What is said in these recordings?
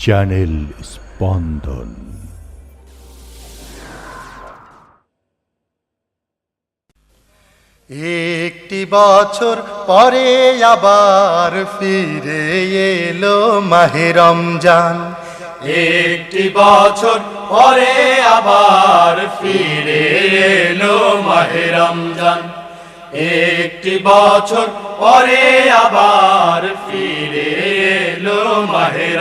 Channel স্পন্দন একটি বছর পরে আবার ফিরে এলো মাহে রমজান। একটি বছর পরে আবার ফিরে এলো মাহে রমজান। একটি বছর পরে আবার ফিরে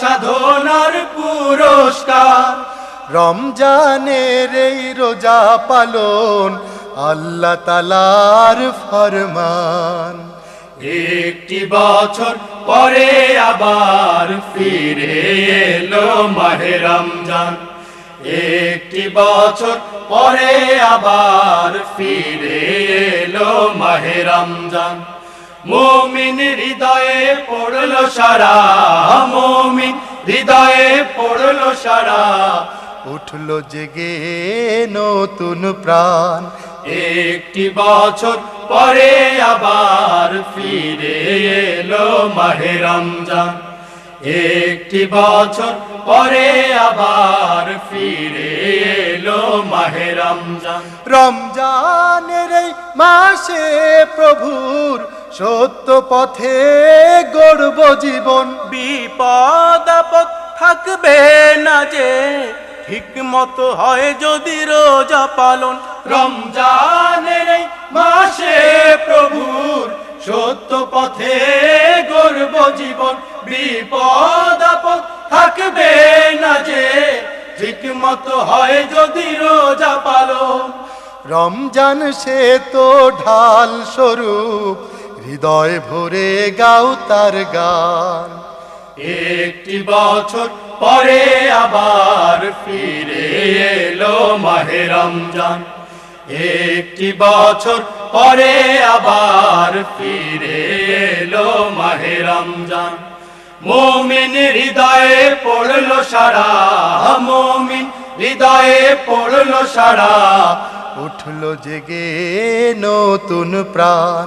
সাধনার পুরস্কার। রমজানের এই রোজা পালন আল্লাহ তালার ফরমান। একটি বছর পরে আবার ফিরে এলো মাহে রমজান। একটি বছর পরে আবার ফিরে এলো মাহে রমজান। মোমিন হৃদয়ে পড়ল সারা মোমিন হৃদয়ে পড়ল সারা। উঠল জেগে নতুন প্রাণ। একটি বছর পরে আবার ফিরে এলো মাহে রমজান। একটি বছর পরে আবার ফিরে এলো মাহে রমজান। রমজানের এই মাসে প্রভুর সত্য পথে গড়ব জীবন। বিপদ আপদ থাকবে না যে ঠিক মতো হয় যদি রোজা পালন। রমজানের মাসে প্রভুর সত্য পথে গর্ব জীবন। বিপদ আপদ থাকবে না যে ঠিক মতো হয় যদি রোজা পালন। রমজান সে তো ঢাল স্বরূপ হৃদয় ভরে গাও তার গান। একটি বছর পরে আবার ফিরে এলো মাহে রমজান। একটি বছর পরে আবার ফিরে এলো মাহে রমজান। মোমিন হৃদয়ে পড়ল সারা মোমিন হৃদয়ে পড়ল সারা। উঠল জেগে নতুন প্রাণ।